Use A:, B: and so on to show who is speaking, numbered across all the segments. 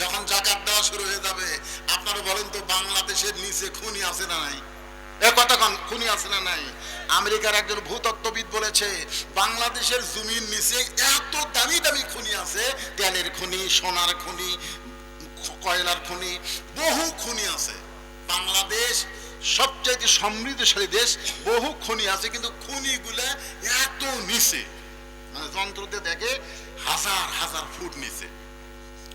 A: যখন জাকাত দেওয়া শুরু হয়ে যাবে, আপনারা বলেন তো বাংলাদেশের নিচে খুনি আছে না নাই? এ কতক্ষণ খুনি আছে না নাই? আমেরিকার একজন ভূতত্ত্ববিদ বলেছে, বাংলাদেশের জমির নিচে এত দামি দামি খনি আছে, তেলের খনি, সোনার খনি, কয়লার খনি, বহু খনি আছে। বাংলাদেশ সবচাইতে সমৃদ্ধশালী দেশ, বহু খনি আছে, কিন্তু খনিগুলা এত নিচে। মানে যন্ত্রতে দেখে হাজার হাজার ফুট নিচে।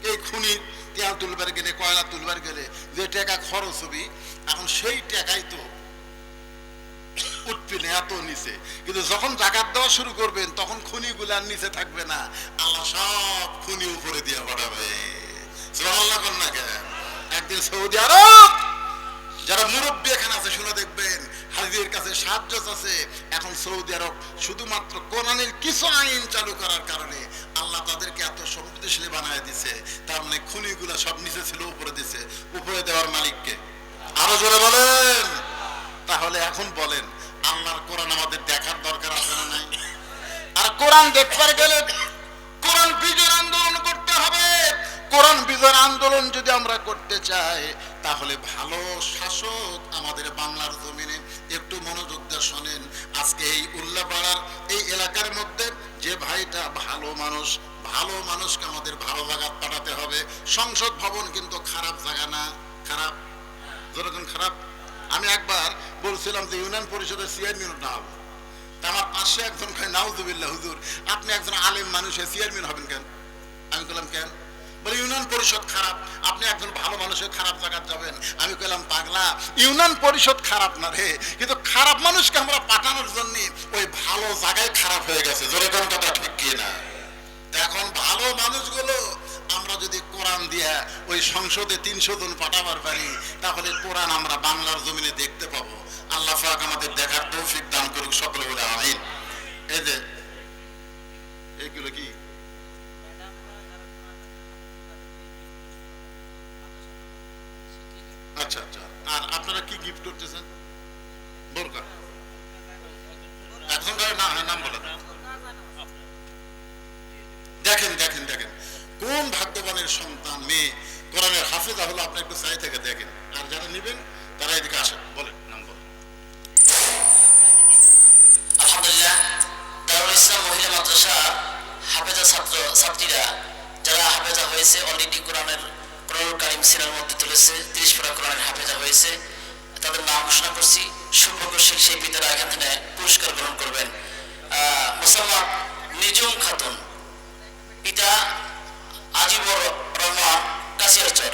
A: এই খনি তেল তুলবার গেলে, কয়লা তুলবার গেলে, যে টাকা খরচ হবি, এখন সেই টাকাই তো উঠবে না এত নিচে। কিন্তু যখন জাকাত দেওয়া শুরু করবেন, তখন খনিগুলার নিচে থাকবে না। আল্লাহ সব খুনি উপরে দিয়ে পাঠাবে। সুবহানাল্লাহ কোন না কেন? একদিন সৌদি আরব, যারা মুরব্বী এখানে আছে, শুনে কাছে সাহায্য আছে। এখন সৌদি আরব শুধুমাত্র কোরআনের কিছু আইন চালু করার কারণে আল্লাহ তাদেরকে এত সমৃদ্ধশালী বানায় দিছে। তার মানে খুনিগুলা সব নিচে ছিল, উপরে দিছে। উপরে দেওয়ার মালিককে। আরও জোরে বলেন। তাহলে এখন বলেন, আল্লাহর কোরআন আমাদের দেখার দরকার আছে না নাই? আর কোরআন দেখবার গেলে কোরআন বিজয় আন্দোলন করতে হবে। কোরআন বিজয় আন্দোলন যদি আমরা করতে চাই তাহলে ভালো শাসক আমাদের বাংলার জমিনে। একটু মনোযোগ দিয়ে শোনেন, আজকে এই উল্লাপাড়ার এই এলাকার মধ্যে যে ভাইটা ভালো মানুষ, ভালো মানুষকে আমাদের ভালো জায়গা পাঠাতে হবে। সংসদ ভবন কিন্তু খারাপ জায়গা না, খারাপ? যেরকম খারাপ? আমি একবার বলছিলাম যে ইউনিয়ন পরিষদের চেয়ারম্যান না হব। তা আমার পাশে একজন খায় নাউজুবিল্লাহ হুজুর, আপনি একজন আলেম মানুষের চেয়ারম্যান হবেন কেন আমি বললাম কেন বলে ইউনিয়ন পরিষদ খারাপ, আপনি একজন ভালো মানুষের খারাপ জায়গায় যাবেন। আমি কইলাম, পাগলা, ইউনিয়ন পরিষদ খারাপ না রে। কিন্তু খারাপ মানুষকে আমরা পাঠানোর জন্য ওই ভালো জায়গায় খারাপ হয়ে গেছে। জোরে কোন কথা ঠিক কি না? এখন ভালো মানুষগুলো, আমরা যদি কোরআন দিয়া ওই সংসদে তিনশো জন পাঠাবার পারি, তাহলে কোরআন আমরা বাংলার জমিনে দেখতে পাবো। আল্লাহ পাক আমাদের দেখার তৌফিক দান করুক সকলে বলে আমিন। এই যে, এগুলো কি? আপনারা কি গিফট করতেছেন? বোরকা এখন না হ্যাঁ নাম বলেন। দেখেন দেখেন দেখেন। কোন ভাগ্যবানের সন্তান, মেয়ে? কোরআনের হাফেজা হলো আপনি একটু চাই থেকে দেখেন। আর যারা নেবেন, তারা এদিকে আসেন। বলেন, নাম বলেন।
B: আলহামদুলিল্লাহ দারুল ইসলাম মহিলা মাদ্রাসা হাফেজা ছাত্র, ছাত্রীরা, যারা হাফেজা হয়েছে অলরেডি কোরআনের, কোরআনুল কারিম সিনার মধ্যে তুলেছে, তিরিশ পারা কোরআনের হাফেজা হয়েছে। তাদের নাম ঘোষণা করছি। সৌভাগ্যশীল সেই পিতারা এখান পুরস্কার গ্রহণ করবেন। মুসাম্মদ নিজুম খাতুন, পিতা আজিবর রহমান কাশিয়ারচর